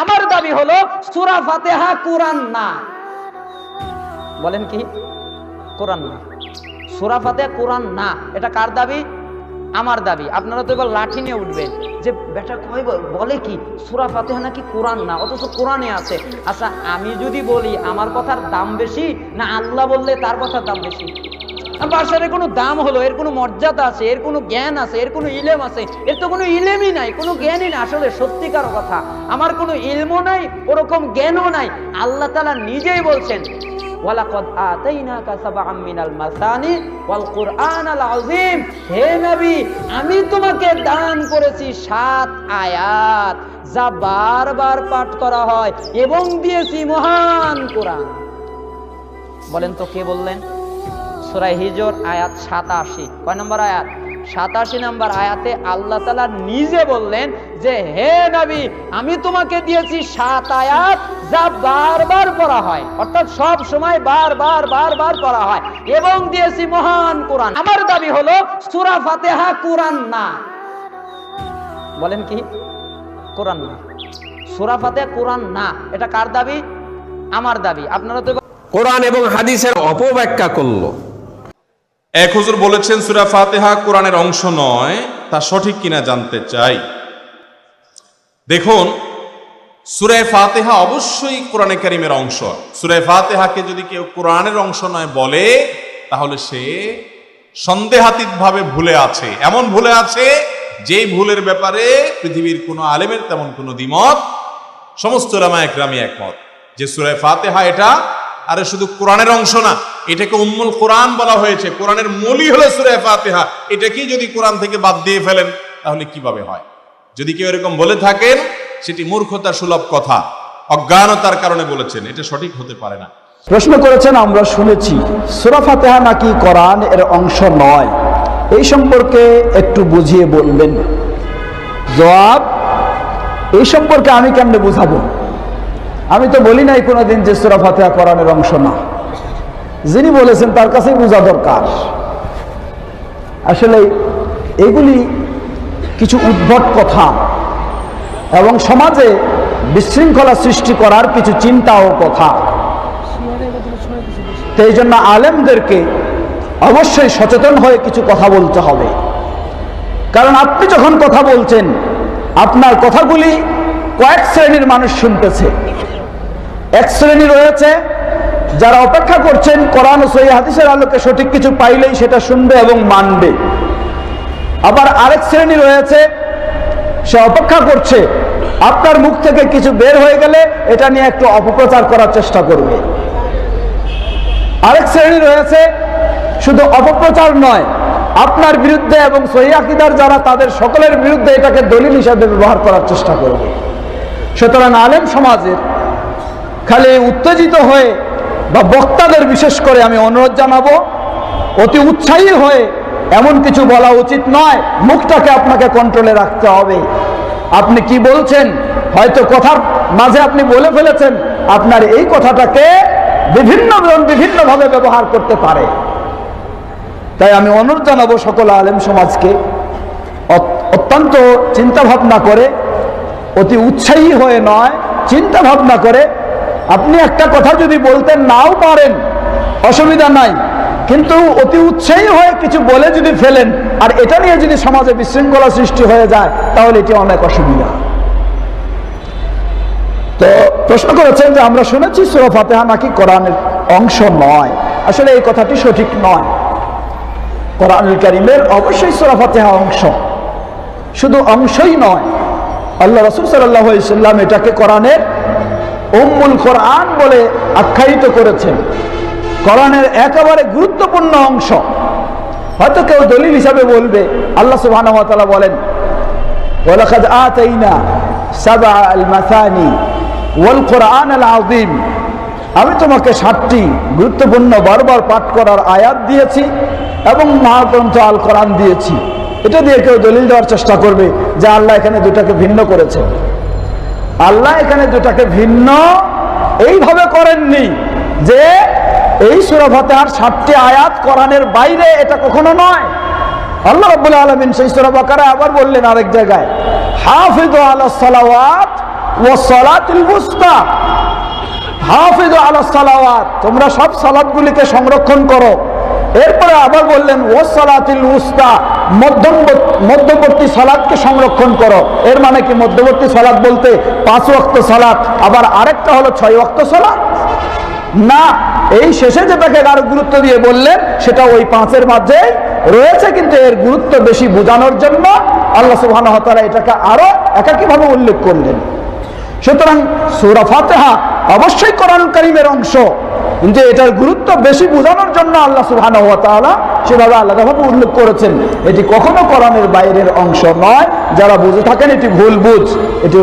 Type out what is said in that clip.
আমার দাবি হলো সুরা ফাতেহা কোরআন না। বলেন কি? কোরআন না। সুরা ফাতেহা কোরআন না। এটা কার দাবি? আমার দাবি। আপনারা তো এবার লাঠি নিয়ে উঠবেন যে, বেটা কয় বলে কি? সুরা ফাতেহা নাকি কোরআন না? অথচ কোরআনে আছে। আচ্ছা আমি যদি বলি, আমার কথার দাম বেশি না আল্লাহ বললে তার কথার দাম বেশি? বাসারে কোনো দাম হলো, এর কোনো মর্যাদা আছে, এর কোনো জ্ঞান আছে, এর কোনো ইলেম আছে, এর তো কোনো ইলেমই নাই, কোনো জ্ঞানই না আসলে সত্যিকার কথা। আমার কোনো ইলমও নাই, ওরকম জ্ঞানও নাই। আল্লাহ তাআলা নিজেই বলছেন আমি তোমাকে দান করেছি সাত আয়াত, যা বারবার পাঠ করা হয় এবং দিয়েছি মহান কোরআন। বলেন তো কে বললেন? সুরাই হিজর, আয়াত সাতাশি। কয় নম্বর আয়াত? সাতাশি নম্বর আয়াতে আল্লাহ তালা নিজে বললেন যে, হে নবী, আমি তোমাকে দিয়েছি সাত আয়াত যা বারবার পড়া হয়। অর্থাৎ সব সময় বারবার বারবার পড়া হয়। এবং দিয়েছি মহান কোরআন। আমার দাবি হলো, সুরা ফাতেহা কোরআন না। বলেন কি? কোরআন না। সুরা ফাতেহা কোরআন না। এটা কার দাবি? আমার দাবি। আপনারা তো কোরআন এবং হাদিসের অপব্যাখ্যা করল। এক হুজুর বলেছেন, সুরা ফাতেহা কোরআনের অংশ নয়, তা সঠিক কিনা জানতে চাই। দেখুন সুরায় ফাতেহা অবশ্যই কোরআনে কারিমের অংশ। সুরায় ফাতেহাকে যদি কেউ কোরআনের অংশ নয় বলে, তাহলে সে সন্দেহাতীত ভাবে ভুলে আছে। এমন ভুলে আছে যে ভুলের ব্যাপারে পৃথিবীর কোনো আলেমের তেমন কোনো দ্বিমত, সমস্ত রামা একরামি একমত যে সুরায় ফাতেহা এটা আরে শুধু কোরআনের অংশ না, এটাকে উম্মুল কোরআন বলা হয়েছে। কোরআনের মূলই হলো সুরায় ফাতেহা। এটাকেই যদি কোরআন থেকে বাদ দিয়ে ফেলেন, তাহলে কীভাবে হয়? যদি কেউ এরকম বলে থাকেন, সেটি মূর্খতা সুলভ কথা। অজ্ঞানতার কারণে বলেছেন, এটা সঠিক হতে পারে না। প্রশ্ন করেছেন, আমরা শুনেছি, সুরা ফাতেহা নাকি কোরআন এর অংশ নয়? এই সম্পর্কে একটু বুঝিয়ে বলবেন জবাব, এই সম্পর্কে আমি কেমনে বুঝাবো? আমি তো বলি নাই কোনোদিন যে সুরা ফাতেহা কোরআনের অংশ না। যিনি বলেছেন তার কাছেই বোঝা দরকার। আসলে এগুলি কিছু উদ্ভট কথা এবং সমাজে বিশৃঙ্খলা সৃষ্টি করার কিছু চিন্তা ও কথা এই জন্য আলেমদেরকে অবশ্যই সচেতন হয়ে কিছু কথা বলতে হবে। কারণ আপনি যখন কথা বলছেন, আপনার কথাগুলি কয়েক শ্রেণির মানুষ শুনতেছে। এক শ্রেণি রয়েছে, যারা অপেক্ষা করছেন কোরআন ও হাদিসের আলোকে সঠিক কিছু পাইলেই সেটা শুনবে এবং মানবে। আবার আরেক শ্রেণি রয়েছে, সে অপেক্ষা করছে, আপনার মুখ থেকে কিছু বের হয়ে গেলে এটা নিয়ে একটু অপপ্রচার করার চেষ্টা করবে। আরেক শ্রেণি রয়েছে, শুধু অপপ্রচার নয়, আপনার বিরুদ্ধে এবং সহি আকিদার যারা, তাদের সকলের বিরুদ্ধে এটাকে দলিল হিসাবে ব্যবহার করার চেষ্টা করবে। সুতরাং আলেম সমাজের খালি উত্তেজিত হয়ে বা বক্তাদের বিশেষ করে আমি অনুরোধ জানাব, অতি উৎসাহী হয়ে এমন কিছু বলা উচিত নয়, মুখটাকে আপনাকে কন্ট্রোলে রাখতে হবে। আপনি কি বলছেন? হয়তো কথার মাঝে আপনি বলে ফেলেছেন, আপনার এই কথাটাকে বিভিন্ন বিভিন্নভাবে ব্যবহার করতে পারে। তাই আমি অনুরোধ জানাব সকল আলেম সমাজকে, অত- অত্যন্ত চিন্তা ভাবনা করে, অতি উৎসাহী হয়ে নয় চিন্তা ভাবনা করে আপনি একটা কথা যদি বলতেন নাও পারেন, অসুবিধা নাই। কিন্তু অতি উৎসাহী হয়ে কিছু বলে যদি ফেলেন, আর এটা নিয়ে যদি সমাজে বিশৃঙ্খলা সৃষ্টি হয়ে যায়, তাহলে এটি অনেক অসুবিধা। তো প্রশ্ন করেছেন যে আমরা শুনেছি সুরা ফাতেহা নাকি কোরআনের অংশ নয়। আসলে এই কথাটি সঠিক নয়। কোরআনুল কারিমের অবশ্যই সুরা ফাতেহা অংশ। শুধু অংশই নয়। আল্লাহ রসুল সাল্লাহ সাল্লাম এটাকে কোরআনের উম্মুল কোরআন বলে আখ্যায়িত করেছেন। কোরআনের একেবারে গুরুত্বপূর্ণ অংশ। হয়তো কেউ দলিল হিসাবে বলবে, আল্লাহ তাআলা বলেন আমি তোমাকে সাতটি গুরুত্বপূর্ণ বারবার পাঠ করার আয়াত দিয়েছি এবং মহাগ্রন্থ আল কোরআন দিয়েছি। এটা দিয়ে কেউ দলিল দেওয়ার চেষ্টা করবে যে আল্লাহ এখানে দুটাকে ভিন্ন করেছে আল্লাহ এখানে দুটাকে ভিন্ন এইভাবে করেননি যে এই সুরা ফাতেহার সাতটি আয়াত কোরআনের বাইরে এটা কখনো নয়। আল্লাহ রাব্বুল আলামিন সেই সূরা বাকারা আবার বললেন আরেক জায়গায় হাফিজু আলা সালাওয়াত ও সলাতুল বুস্তা হাফিজ আলা সালাওয়াত, তোমরা সব সালাদগুলিকে সংরক্ষণ করো। এরপরে আবার বললেন ও সালাতিল উস্তা। মধ্যম মধ্যবর্তী সালাদকে সংরক্ষণ করো। এর মানে কি? মধ্যবর্তী সালাদ বলতে পাঁচ ওয়াক্ত সালাদ, আবার আরেকটা হলো ছয় ওয়াক্ত সালাদ। না, এই শেষে যেটাকে আরও গুরুত্ব দিয়ে বললেন, সেটা ওই পাঁচের মাঝে রয়েছে, কিন্তু এর গুরুত্ব বেশি বোঝানোর জন্য আল্লাহ তাআলা এটাকে আরও একাকীভাবে উল্লেখ করলেন। সুতরাং সূরা অবশ্যই কোরআন কারীমের অংশ। কিন্তু এটার গুরুত্ব বেশি বোঝানোর জন্য আল্লাহ সুহানা ওয়া তাআলা সেভাবে আলাদাভাবে উল্লেখ করেছেন। এটি কখনো কোরআনের বাইরের অংশ নয়। যারা বুঝে থাকেন, এটি ভুল বুঝ। এটি